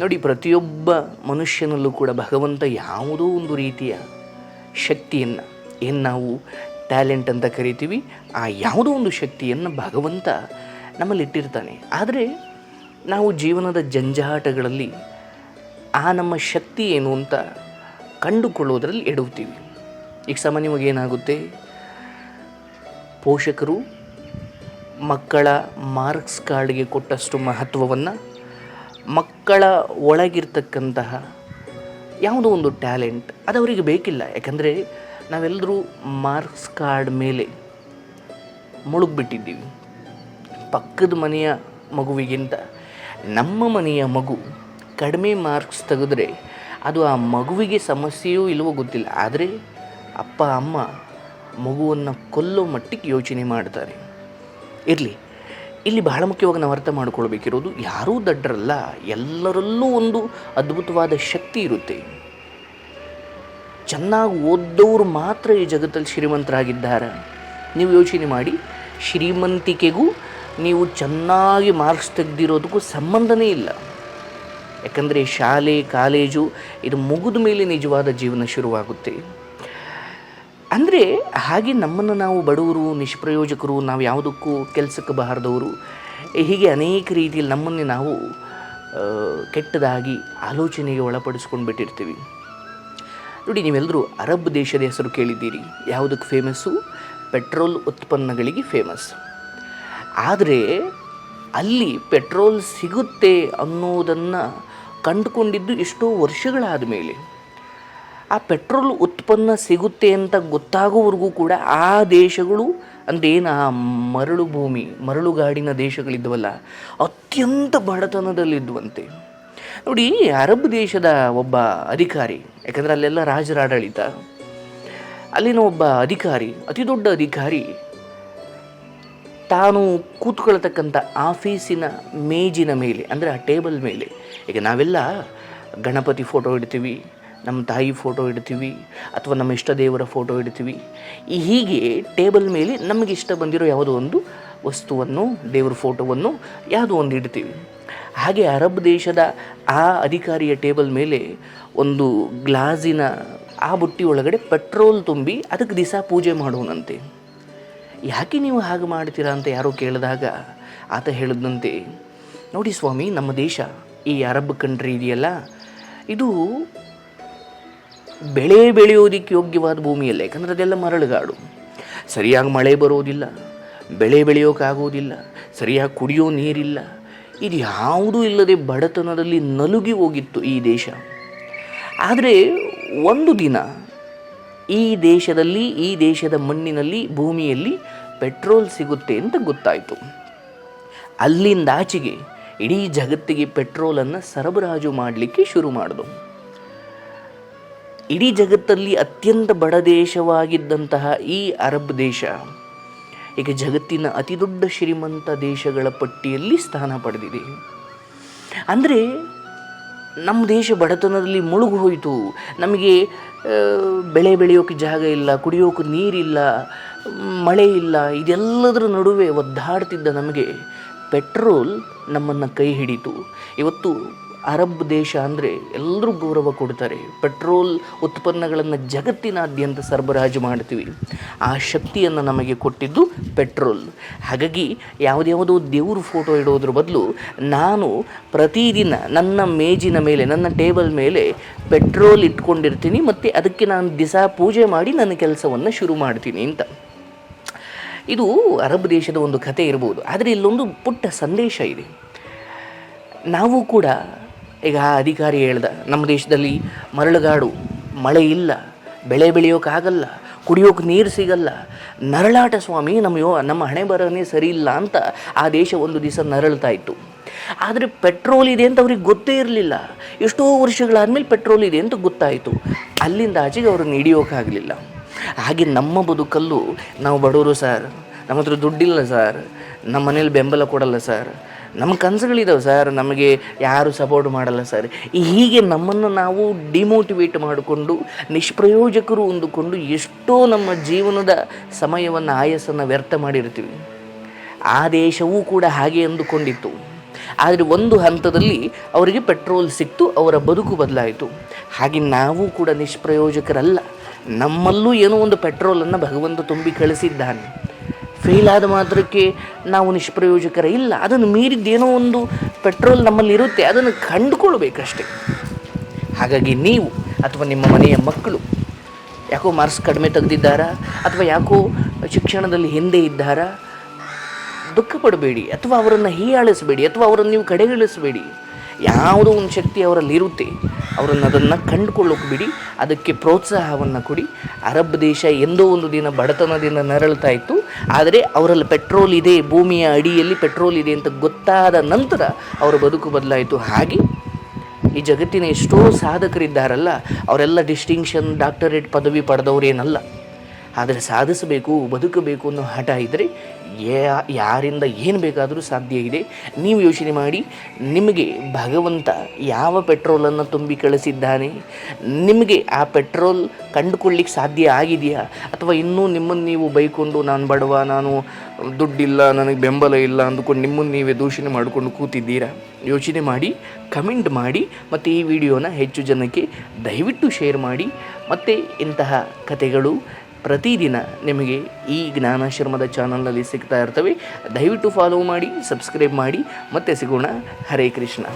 ನೋಡಿ, ಪ್ರತಿಯೊಬ್ಬ ಮನುಷ್ಯನಲ್ಲೂ ಕೂಡ ಭಗವಂತ ಯಾವುದೋ ಒಂದು ರೀತಿಯ ಶಕ್ತಿಯನ್ನು, ಏನು ನಾವು ಟ್ಯಾಲೆಂಟ್ ಅಂತ ಕರಿತೀವಿ, ಆ ಯಾವುದೋ ಒಂದು ಶಕ್ತಿಯನ್ನು ಭಗವಂತ ನಮ್ಮಲ್ಲಿ ಇಟ್ಟಿರ್ತಾನೆ ಆದರೆ ನಾವು ಜೀವನದ ಜಂಜಾಟಗಳಲ್ಲಿ ಆ ನಮ್ಮ ಶಕ್ತಿ ಏನು ಅಂತ ಕಂಡುಕೊಳ್ಳೋದ್ರಲ್ಲಿ ಎಡುತ್ತೀವಿ ಈಗ ಸಾಮಾನ್ಯವಾಗಿ ಏನಾಗುತ್ತೆ? ಪೋಷಕರು ಮಕ್ಕಳ ಮಾರ್ಕ್ಸ್ ಕಾರ್ಡ್ಗೆ ಕೊಟ್ಟಷ್ಟು ಮಹತ್ವವನ್ನು ಮಕ್ಕಳ ಒಳಗಿರ್ತಕ್ಕಂತಹ ಯಾವುದೋ ಒಂದು ಟ್ಯಾಲೆಂಟ್, ಅದು ಅವರಿಗೆ ಬೇಕಿಲ್ಲ. ಯಾಕಂದರೆ ನಾವೆಲ್ಲರೂ ಮಾರ್ಕ್ಸ್ ಕಾರ್ಡ್ ಮೇಲೆ ಮುಳುಗ್ಬಿಟ್ಟಿದ್ದೀವಿ. ಪಕ್ಕದ ಮನೆಯ ಮಗುವಿಗಿಂತ. ನಮ್ಮ ಮನೆಯ ಮಗು ಕಡಿಮೆ ಮಾರ್ಕ್ಸ್ ತೆಗೆದ್ರೆ ಅದು ಆ ಮಗುವಿಗೆ ಸಮಸ್ಯೆಯೂ ಇಲ್ಲವೋ ಗೊತ್ತಿಲ್ಲ. ಆದರೆ ಅಪ್ಪ, ಅಮ್ಮ ಮಗುವನ್ನು ಕೊಲ್ಲೋ ಮಟ್ಟಿಗೆ ಯೋಚನೆ ಮಾಡ್ತಾರೆ. ಇರಲಿ ಇಲ್ಲಿ ಬಹಳ ಮುಖ್ಯವಾಗಿ ನಾವು ಅರ್ಥ ಮಾಡ್ಕೊಳ್ಬೇಕಿರೋದು ಯಾರೂ ದಡ್ಡರಲ್ಲ, ಎಲ್ಲರಲ್ಲೂ ಒಂದು ಅದ್ಭುತವಾದ ಶಕ್ತಿ ಇರುತ್ತೆ. ಚೆನ್ನಾಗಿ ಓದ್ದವರು ಮಾತ್ರ ಈ ಜಗತ್ತಲ್ಲಿ ಶ್ರೀಮಂತರಾಗಿದ್ದಾರೆ. ನೀವು ಯೋಚನೆ ಮಾಡಿ, ಶ್ರೀಮಂತಿಕೆಗೂ ನೀವು ಚೆನ್ನಾಗಿ ಮಾರ್ಕ್ಸ್ ತೆಗೆದಿರೋದಕ್ಕೂ ಸಂಬಂಧನೇ ಇಲ್ಲ. ಯಾಕಂದರೆ ಶಾಲೆ, ಕಾಲೇಜು, ಇದು ಮುಗಿದ ಮೇಲೆ ನಿಜವಾದ ಜೀವನ ಶುರುವಾಗುತ್ತೆ. ಅಂದರೆ ಹಾಗೆ ನಮ್ಮನ್ನು ನಾವು ಬಡವರು, ನಿಷ್ಪ್ರಯೋಜಕರು, ನಾವು ಯಾವುದಕ್ಕೂ ಕೆಲಸಕ್ಕೆ ಬಾರದವರು ಹೀಗೆ ಅನೇಕ ರೀತಿಯಲ್ಲಿ ನಮ್ಮನ್ನೇ ನಾವು ಕೆಟ್ಟದಾಗಿ ಆಲೋಚನೆಗೆ ಒಳಪಡಿಸ್ಕೊಂಡು ಬಿಟ್ಟಿರ್ತೀವಿ ನೋಡಿ ನೀವೆಲ್ಲರೂ ಅರಬ್ ದೇಶದ ಹೆಸರು ಕೇಳಿದ್ದೀರಿ. ಯಾವುದಕ್ಕೆ ಫೇಮಸ್ಸು ಪೆಟ್ರೋಲ್ ಉತ್ಪನ್ನಗಳಿಗೆ ಫೇಮಸ್ ಆದರೆ ಅಲ್ಲಿ ಪೆಟ್ರೋಲ್ ಸಿಗುತ್ತೆ ಅನ್ನೋದನ್ನು ಕಂಡುಕೊಂಡಿದ್ದು ಎಷ್ಟೋ ವರ್ಷಗಳಾದ ಮೇಲೆ ಆ ಪೆಟ್ರೋಲ್ ಉತ್ಪನ್ನ ಸಿಗುತ್ತೆ ಅಂತ ಗೊತ್ತಾಗುವವರೆಗೂ ಕೂಡ ಆ ದೇಶಗಳು ಏನು, ಆ ಮರಳು ಭೂಮಿ, ಮರಳುಗಾಡಿನ ದೇಶಗಳಿದ್ವಲ್ಲ ಅತ್ಯಂತ ಬಡತನದಲ್ಲಿದ್ದುವಂತೆ. ನೋಡಿ, ಅರಬ್ ದೇಶದ ಒಬ್ಬ ಅಧಿಕಾರಿ, ಯಾಕಂದರೆ ಅಲ್ಲೆಲ್ಲ ರಾಜರ ಆಡಳಿತ ಅಲ್ಲಿನ ಒಬ್ಬ ಅಧಿಕಾರಿ, ಅತಿ ದೊಡ್ಡ ಅಧಿಕಾರಿ, ತಾನು ಕೂತ್ಕೊಳ್ತಕ್ಕಂಥ ಆಫೀಸಿನ ಮೇಜಿನ ಮೇಲೆ, ಅಂದರೆ ಆ ಟೇಬಲ್ ಮೇಲೆ, ಈಗ ನಾವೆಲ್ಲ ಗಣಪತಿ ಫೋಟೋ ಇಡ್ತೀವಿ ನಮ್ಮ ತಾಯಿ ಫೋಟೋ ಇಡ್ತೀವಿ ಅಥವಾ ನಮ್ಮ ಇಷ್ಟ ದೇವರ ಫೋಟೋ ಇಡ್ತೀವಿ. ಈ ಹೀಗೆ ಟೇಬಲ್ ಮೇಲೆ ನಮಗೆ ಇಷ್ಟ ಬಂದಿರೋ ಯಾವುದೋ ಒಂದು ವಸ್ತುವನ್ನು, ದೇವರ ಫೋಟೋವನ್ನು ಯಾವುದೋ ಒಂದು ಇಡ್ತೀವಿ. ಹಾಗೆ ಅರಬ್ ದೇಶದ ಆ ಅಧಿಕಾರಿಯ ಟೇಬಲ್ ಮೇಲೆ ಒಂದು ಗ್ಲಾಸಿನ ಆ ಬುಟ್ಟಿ ಒಳಗಡೆ ಪೆಟ್ರೋಲ್ ತುಂಬಿ ಅದಕ್ಕೆ ದಿಸ ಪೂಜೆ ಮಾಡೋಣಂತೆ ಯಾಕೆ ನೀವು ಹಾಗೆ ಮಾಡ್ತೀರಾ ಅಂತ ಯಾರೋ ಕೇಳಿದಾಗ ಆತ ಹೇಳಿದಂತೆ, ನೋಡಿ ಸ್ವಾಮಿ, ನಮ್ಮ ದೇಶ ಈ ಅರಬ್ ಕಂಟ್ರಿ ಇದೆಯಲ್ಲ, ಇದು ಬೆಳೆ ಬೆಳೆಯೋದಕ್ಕೆ ಯೋಗ್ಯವಾದ ಭೂಮಿಯಲ್ಲ, ಯಾಕಂದರೆ ಅದೆಲ್ಲ ಮರಳುಗಾಡು. ಸರಿಯಾಗಿ ಮಳೆ ಬರೋದಿಲ್ಲ, ಬೆಳೆ ಬೆಳೆಯೋಕ್ಕಾಗೋದಿಲ್ಲ ಸರಿಯಾಗಿ ಕುಡಿಯೋ ನೀರಿಲ್ಲ. ಇದು ಯಾವುದೂ ಇಲ್ಲದೆ ಬಡತನದಲ್ಲಿ ನಲುಗಿ ಹೋಗಿತ್ತು ಈ ದೇಶ. ಆದರೆ ಒಂದು ದಿನ ಈ ದೇಶದಲ್ಲಿ, ಈ ದೇಶದ ಮಣ್ಣಿನಲ್ಲಿ, ಭೂಮಿಯಲ್ಲಿ ಪೆಟ್ರೋಲ್ ಸಿಗುತ್ತೆ ಅಂತ ಗೊತ್ತಾಯಿತು. ಅಲ್ಲಿಂದ ಆಚೆಗೆ ಇಡೀ ಜಗತ್ತಿಗೆ ಪೆಟ್ರೋಲನ್ನು ಸರಬರಾಜು ಮಾಡಲಿಕ್ಕೆ ಶುರು ಮಾಡಿದು. ಇಡೀ ಜಗತ್ತಲ್ಲಿ ಅತ್ಯಂತ ಬಡ ದೇಶವಾಗಿದ್ದಂತಹ ಈ ಅರಬ್ ದೇಶ, ಈಗ ಜಗತ್ತಿನ ಅತಿದೊಡ್ಡ ಶ್ರೀಮಂತ ದೇಶಗಳ ಪಟ್ಟಿಯಲ್ಲಿ ಸ್ಥಾನ ಪಡೆದಿದೆ. ಅಂದರೆ ನಮ್ಮ ದೇಶ ಬಡತನದಲ್ಲಿ ಮುಳುಗು ಹೋಯಿತು. ನಮಗೆ ಬೆಳೆ ಬೆಳೆಯೋಕೆ ಜಾಗ ಇಲ್ಲ, ಕುಡಿಯೋಕೆ ನೀರಿಲ್ಲ, ಮಳೆ ಇಲ್ಲ, ಇದೆಲ್ಲದರ ನಡುವೆ ಒದ್ದಾಡ್ತಿದ್ದ ನಮಗೆ ಪೆಟ್ರೋಲ್ ನಮ್ಮನ್ನು ಕೈ ಹಿಡಿತು ಇವತ್ತು ಅರಬ್ ದೇಶ ಅಂದರೆ ಎಲ್ಲರೂ ಗೌರವ ಕೊಡ್ತಾರೆ. ಪೆಟ್ರೋಲ್ ಉತ್ಪನ್ನಗಳನ್ನು ಜಗತ್ತಿನಾದ್ಯಂತ ಸರಬರಾಜು ಮಾಡ್ತೀವಿ. ಆ ಶಕ್ತಿಯನ್ನು ನಮಗೆ ಕೊಟ್ಟಿದ್ದು ಪೆಟ್ರೋಲ್. ಹಾಗಾಗಿ ಯಾವುದ್ಯಾವುದೋ ದೇವ್ರ ಫೋಟೋ ಇಡೋದ್ರ ಬದಲು ನಾನು ಪ್ರತಿದಿನ ನನ್ನ ಮೇಜಿನ ಮೇಲೆ, ನನ್ನ ಟೇಬಲ್ ಮೇಲೆ ಪೆಟ್ರೋಲ್ ಇಟ್ಕೊಂಡಿರ್ತೀನಿ ಮತ್ತು ಅದಕ್ಕೆ ನಾನು ದಿಸ ಪೂಜೆ ಮಾಡಿ ನನ್ನ ಕೆಲಸವನ್ನು ಶುರು ಮಾಡ್ತೀನಿ ಅಂತ. ಇದು ಅರಬ್ ದೇಶದ ಒಂದು ಕತೆ ಇರ್ಬೋದು. ಆದರೆ ಇಲ್ಲೊಂದು ಪುಟ್ಟ ಸಂದೇಶ ಇದೆ. ನಾವು ಕೂಡ ಈಗ ಆ ಅಧಿಕಾರಿ ಹೇಳ್ದ, ನಮ್ಮ ದೇಶದಲ್ಲಿ ಮರಳುಗಾಡು, ಮಳೆ ಇಲ್ಲ, ಬೆಳೆ ಬೆಳೆಯೋಕ್ಕಾಗಲ್ಲ ಕುಡಿಯೋಕೆ ನೀರು ಸಿಗಲ್ಲ, ನರಳಾಟ ಸ್ವಾಮಿ, ನಮ್ಮ ಯೋ, ನಮ್ಮ ಹಣೆ ಬರನೇ ಸರಿ ಇಲ್ಲ ಅಂತ ಆ ದೇಶ ಒಂದು ದಿವಸ ನರಳ್ತಾ ಇತ್ತು. ಆದರೆ ಪೆಟ್ರೋಲ್ ಇದೆ ಅಂತ ಅವ್ರಿಗೆ ಗೊತ್ತೇ ಇರಲಿಲ್ಲ. ಎಷ್ಟೋ ವರ್ಷಗಳಾದಮೇಲೆ ಪೆಟ್ರೋಲ್ ಇದೆ ಅಂತ ಗೊತ್ತಾಯಿತು. ಅಲ್ಲಿಂದ ಆಚೆಗೆ ಅವ್ರನ್ನ ಹಿಡಿಯೋಕ್ಕಾಗಲಿಲ್ಲ ಹಾಗೆ ನಮ್ಮ ಬದುಕಲ್ಲೂ ನಾವು ಬಡವರು ಸರ್ ನಮ್ಮ ಹತ್ರ ದುಡ್ಡಿಲ್ಲ ಸರ್. ನಮ್ಮ ಮನೇಲಿ ಬೆಂಬಲ ಕೊಡಲ್ಲ ಸರ್. ನಮ್ಮ ಕನಸುಗಳಿದಾವೆ ಸರ್. ನಮಗೆ ಯಾರು ಸಪೋರ್ಟ್ ಮಾಡಲ್ಲ ಸರ್. ಹೀಗೆ ನಮ್ಮನ್ನು ನಾವು ಡಿಮೋಟಿವೇಟ್ ಮಾಡಿಕೊಂಡು, ನಿಷ್ಪ್ರಯೋಜಕರು ಅಂದುಕೊಂಡು ಎಷ್ಟೋ ನಮ್ಮ ಜೀವನದ ಸಮಯವನ್ನು, ಆಯಸ್ಸನ್ನು ವ್ಯರ್ಥ ಮಾಡಿರ್ತೀವಿ. ಆ ದೇಶವೂ ಕೂಡ ಹಾಗೆ ಅಂದುಕೊಂಡಿತ್ತು. ಆದರೆ ಒಂದು ಹಂತದಲ್ಲಿ ಅವರಿಗೆ ಪೆಟ್ರೋಲ್ ಸಿಕ್ತು, ಅವರ ಬದುಕು ಬದಲಾಯಿತು. ಹಾಗೆ ನಾವು ಕೂಡ ನಿಷ್ಪ್ರಯೋಜಕರಲ್ಲ. ನಮ್ಮಲ್ಲೂ ಏನೋ ಒಂದು ಪೆಟ್ರೋಲನ್ನು ಭಗವಂತ ತುಂಬಿ ಕಳಿಸಿದ್ದಾನೆ. ಫೇಲ್ ಆದ ಮಾತ್ರಕ್ಕೆ ನಾವು ನಿಷ್ಪ್ರಯೋಜಕರ ಇಲ್ಲ. ಅದನ್ನು ಮೀರಿದ್ದೇನೋ ಒಂದು ಪೆಟ್ರೋಲ್ ನಮ್ಮಲ್ಲಿ ಇರುತ್ತೆ, ಅದನ್ನು ಕಂಡುಕೊಳ್ಬೇಕಷ್ಟೇ. ಹಾಗಾಗಿ ನೀವು ಅಥವಾ ನಿಮ್ಮ ಮನೆಯ ಮಕ್ಕಳು, ಯಾಕೋ ಮಾರ್ಕ್ಸ್ ಕಡಿಮೆ ತೆಗೆದಿದ್ದಾರಾ, ಅಥವಾ ಯಾಕೋ ಶಿಕ್ಷಣದಲ್ಲಿ ಹಿಂದೆ ಇದ್ದಾರಾ, ದುಃಖ ಪಡಬೇಡಿ, ಅಥವಾ ಅವರನ್ನು ಹೀಯಾಳಿಸಬೇಡಿ, ಅಥವಾ ಅವರನ್ನು ನೀವು ಕಡೆಗಣಿಸಬೇಡಿ ಯಾವುದೋ ಒಂದು ಶಕ್ತಿ ಅವರಲ್ಲಿ ಇರುತ್ತೆ ಅವರನ್ನು ಅದನ್ನು ಕಂಡುಕೊಳ್ಳೋಕೆ ಬಿಡಿ, ಅದಕ್ಕೆ ಪ್ರೋತ್ಸಾಹವನ್ನು ಕೊಡಿ. ಅರಬ್ ದೇಶ ಎಂದೋ ಒಂದು ದಿನ ಬಡತನದಿಂದ ನರಳ್ತಾ ಇತ್ತು. ಆದರೆ ಅವರಲ್ಲಿ ಪೆಟ್ರೋಲ್ ಇದೆ, ಭೂಮಿಯ ಅಡಿಯಲ್ಲಿ ಪೆಟ್ರೋಲ್ ಇದೆ ಅಂತ ಗೊತ್ತಾದ ನಂತರ ಅವರ ಬದುಕು ಬದಲಾಯಿತು. ಹಾಗೆ ಈ ಜಗತ್ತಿನ ಎಷ್ಟೋ ಸಾಧಕರಿದ್ದಾರಲ್ಲ, ಅವರೆಲ್ಲ ಡಿಸ್ಟಿಂಕ್ಷನ್ ಡಾಕ್ಟರೇಟ್ ಪದವಿ ಪಡೆದವರೇನಲ್ಲ. ಆದರೆ ಸಾಧಿಸಬೇಕು, ಬದುಕಬೇಕು ಅನ್ನೋ ಹಠ ಇದ್ದರೆ ಯಾ, ಯಾರಿಂದ ಏನು ಬೇಕಾದರೂ ಸಾಧ್ಯ ಇದೆ. ನೀವು ಯೋಚನೆ ಮಾಡಿ, ನಿಮಗೆ ಭಗವಂತ ಯಾವ ಪೆಟ್ರೋಲನ್ನು ತುಂಬಿ ಕಳಿಸಿದ್ದಾನೆ? ನಿಮಗೆ ಆ ಪೆಟ್ರೋಲ್ ಕಂಡುಕೊಳ್ಳಿಕ್ಕೆ ಸಾಧ್ಯ ಆಗಿದೆಯಾ? ಅಥವಾ ಇನ್ನೂ ನಿಮ್ಮನ್ನು ನೀವು ಬೈಕೊಂಡು, ನಾನು ಬಡವ, ನಾನು ದುಡ್ಡಿಲ್ಲ, ನನಗೆ ಬೆಂಬಲ ಇಲ್ಲ ಅಂದುಕೊಂಡು ನಿಮ್ಮನ್ನು ನೀವೇ ದೂಷಣೆ ಮಾಡಿಕೊಂಡು ಕೂತಿದ್ದೀರಾ? ಯೋಚನೆ ಮಾಡಿ, ಕಮೆಂಟ್ ಮಾಡಿ, ಮತ್ತು ಈ ವಿಡಿಯೋನ ಹೆಚ್ಚು ಜನಕ್ಕೆ ದಯವಿಟ್ಟು ಶೇರ್ ಮಾಡಿ. ಮತ್ತು ಇಂತಹ ಕಥೆಗಳು ಪ್ರತಿದಿನ ನಿಮಗೆ ಈ ಜ್ಞಾನಾಶ್ರಮದ ಚಾನಲ್ನಲ್ಲಿ ಸಿಗ್ತಾ ಇರ್ತವೆ. ದಯವಿಟ್ಟು ಫಾಲೋ ಮಾಡಿ ಸಬ್ಸ್ಕ್ರೈಬ್ ಮಾಡಿ, ಮತ್ತೆ ಸಿಗೋಣ. ಹರೇ ಕೃಷ್ಣ.